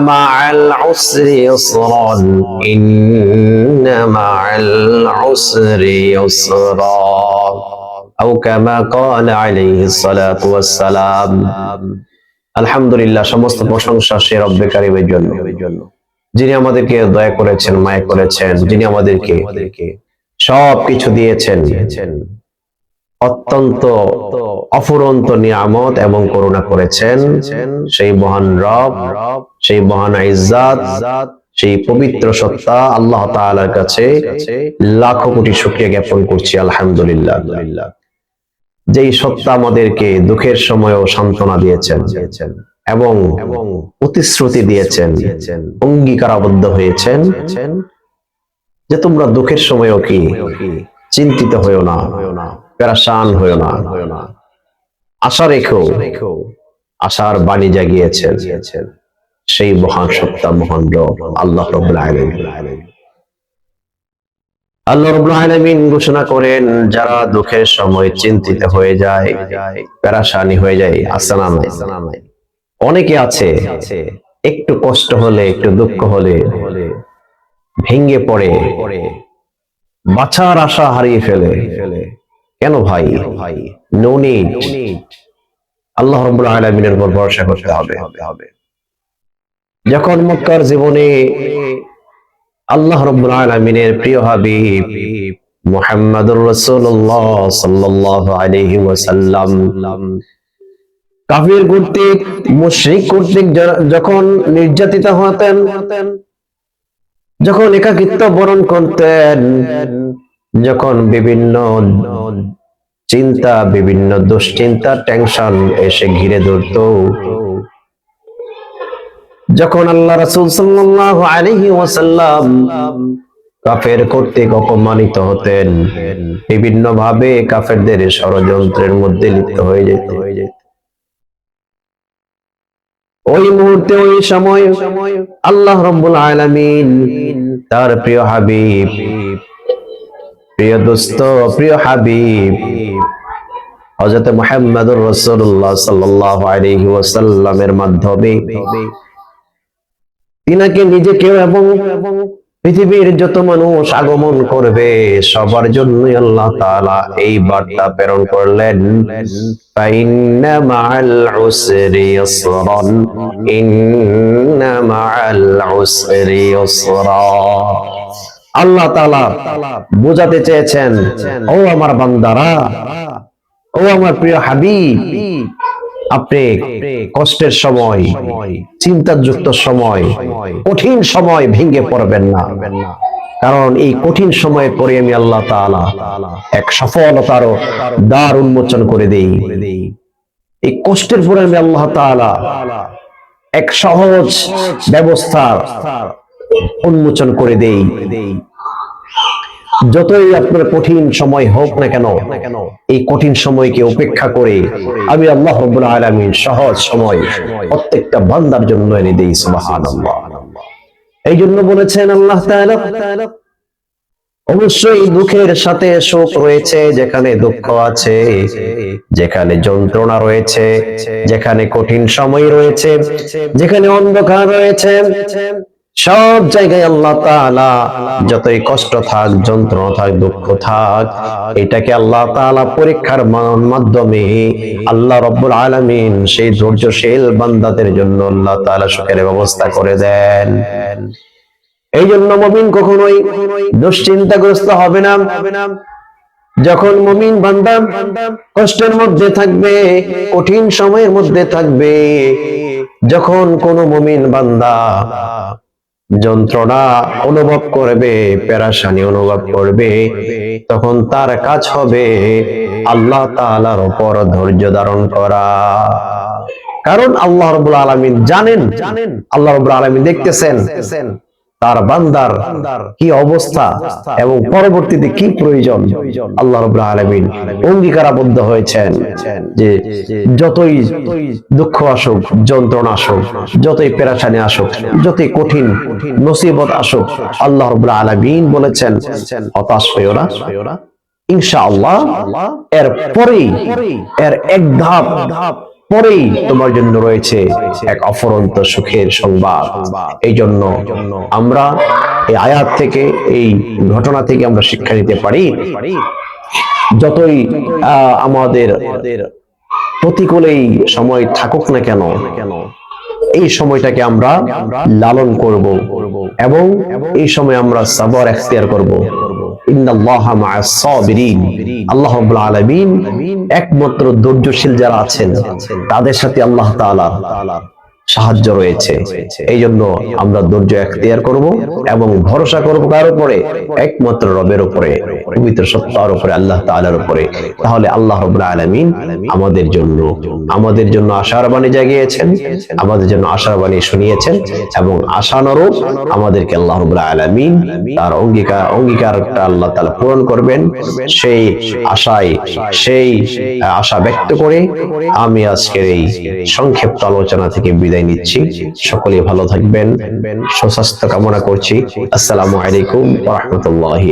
مع العسر يسرا إن مع العسر يسرا أو كما قال عليه الصلاة والسلام আলহামদুলিল্লাহ সমস্ত প্রশংসা সে রব্বে কারিমের জন্য যিনি আমাদেরকে দয়া করেছেন মায়া করেছেন যিনি আমাদেরকে সব কিছু দিয়েছেন অত্যন্ত অফুরন্ত নিয়ামত এবং করুণা করেছেন সেই মহান রব সেই মহান ইজ্জাত, সেই পবিত্র সত্তা আল্লাহ তাআলার কাছে লাখো কোটি শুকরিয়া জ্ঞাপন করছি, আলহামদুলিল্লাহ। যেই সত্তা আমাদেরকে দুঃখের সময়ও সান্ত্বনা দিয়েছেন এবং প্রতিশ্রুতি দিয়েছেন, অঙ্গীকারাবদ্ধ হয়েছেন, যে তোমরা দুঃখের সময়ও কি চিন্তিত হয়েও না প্যারাসান হয়েও না। আশা রেখো, আশার বাণী জাগিয়েছেন। সেই মহান সত্তা, মহান রব আল্লাহ রব্বুল আলামিন। আল্লাহ রব্বুল আলামিন ঘোষণা করেন, যারা দুঃখের সময় চিন্তিত হয়ে যায় প্যারাসানি হয়ে যায় নাই অনেকে আছে, একটু কষ্ট হলে, একটু দুঃখ হলে ভেঙ্গে পড়ে বাঁচার আশা হারিয়ে ফেলে। কেন ভাই? নো নিড আল্লাহ রব্বুল আলামিনের উপর ভরসা করতে হবে। যখন মক্কার জীবনে আল্লাহ রব্বুল আলামিনের প্রিয় হাবিব মুহাম্মাদুর রাসূলুল্লাহ সাল্লাল্লাহু আলাইহি ওয়াসাল্লাম, কাফির কর্তৃক, মুশরিক কর্তৃক যখন নির্যাতিত হতেন, যখন একাকিত্ব বরণ করতেন, যখন বিভিন্ন চিন্তা, বিভিন্ন দুশ্চিন্তা, টেনশন এসে ঘিরে ধরত। যখন আল্লাহ রাসূল সাল্লাল্লাহু আলাইহি ওয়াসাল্লাম কাফের কর্তৃক অপমানিত হতেন বিভিন্ন ভাবে কাফেরদের ষড়যন্ত্রের মধ্যে লিপ্ত হয়ে যেত। ওই মুহূর্তে, ওই সময় আল্লাহ রব্বুল আলামিন তার প্রিয় হাবিব, প্রিয় দোস্ত, প্রিয় হাবিব, হযরত মুহাম্মদুর রাসূলুল্লাহ সাল্লাল্লাহু আলাইহি ওয়াসাল্লামের মাধ্যমে তিনাকে নিজেকেও এবং পৃথিবীর যত মানুষ আগমন করবে, সবার জন্য আল্লাহ তাআলা এই বার্তা প্রেরণ করলেন। আল্লাহ তাআলা বোঝাতে চেয়েছেন, ও আমার বান্দারা, ও আমার প্রিয় হাবিব আপনি কষ্টের সময়, চিন্তাযুক্ত সময়, কঠিন সময় ভেঙে পড়বেন না। কারণ এই কঠিন সময়ে পরে আমি আল্লাহ তাআলা এক সফলতার দ্বার উন্মোচন করে দেই। এই কষ্টের পরে আমি আল্লাহ তাআলা এক সহজ ব্যবস্থা উন্মোচন করে দেই। যতই আপনার কঠিন সময় হোক না কেন, এই কঠিন সময়কে উপেক্ষা করে আমি আল্লাহ আলামিন সহজ সময় প্রত্যেকটা বান্দার জন্য এনে দেই এই জন্য বলেছেন আল্লাহ অবশ্যই দুঃখের সাথে শোক রয়েছে যেখানে দুঃখ আছে, যেখানে যন্ত্রণা রয়েছে, যেখানে কঠিন সময় রয়েছে, যেখানে অন্ধকার রয়েছে সব জায়গায় আল্লাহ তাআলা যতই কষ্ট থাক, যন্ত্রণা থাক, দুঃখ থাক, এটাকে আল্লাহ তাআলা পরীক্ষার মাধ্যমে আল্লাহ রব্বুল আলামিন সেই ধৈর্যশীল বান্দাদের জন্য আল্লাহ তাআলা সুখের ব্যবস্থা করে দেন। এই জন্য মমিন কখনোই দুশ্চিন্তাগ্রস্ত হবে না। যখন মমিন বান্দা কষ্টের মধ্যে থাকবে, কঠিন সময়ের মধ্যে থাকবে, যখন কোন মমিন বান্দা যন্ত্রণা অনুভব করবে, পেরাশানি অনুভব করবে, তখন তার কাজ হবে আল্লাহ তালার উপর ধৈর্য ধারণ করা। কারণ আল্লাহ রবুল আলমিন জানেন জানেন, আল্লাহ রবুল আলমিন দেখতেছেন। তার বান্দার কি অবস্থা এবং পরবর্তীতে কি প্রয়োজন? আল্লাহ রবুল আলমিন অঙ্গীকারাবদ্ধ হয়েছেন যে যতই দুঃখ আসুক, যন্ত্রণা আসুক, যতই পেরাশানি আসুক, যতই কঠিন নসিবত আসুক, আল্লাহ রবুল আলমিন বলেছেন, হতাশ হইও না। ইনশাআল্লাহ এর পরেই এর এক ধাপ ধাপ পরেই তোমার জন্য রয়েছে এক অফরন্ত সুখের সংবাদ। এই জন্য আমরা এই আয়াত থেকে, এই ঘটনা থেকে আমরা শিক্ষা নিতে পারি, যতই আমাদের প্রতিকূলেই সময় থাকুক না কেন, এই সময়টাকে আমরা লালন করব এবং এই সময় আমরা সাবর এখতিয়ার করব। একমাত্র ধৈর্যশীল যারা আছেন তাদের সাথে আল্লাহ তাআলা সাহায্য রয়েছে। এই জন্য আমরা ধৈর্য এখতিয়ার করব এবং ভরসা করব কার উপরে? একমাত্র রবের উপরে, পবিত্র সত্তার উপরে, আল্লাহ তাআলার উপরে। তাহলে আল্লাহ রাব্বুল আলামিন আমাদের জন্য আমাদের জন্য আশার বাণী জাগিয়েছেন, আমাদের জন্য আশার বাণী শুনিয়েছেন এবং আশানুরূপ আমাদেরকে আল্লাহ রাব্বুল আলামিন তার অঙ্গীকার, অঙ্গীকারটা আল্লাহ তাআলা পূরণ করবেন। সেই আশায়, সেই আশা ব্যক্ত করে আমি আজকের এই সংক্ষিপ্ত আলোচনা থেকে বিদায় নিচ্ছি। সকলে ভালো থাকবেন। সুস্বাস্থ্য কামনা করছি। আসসালামু আলাইকুম রাহমাতুল্লাহি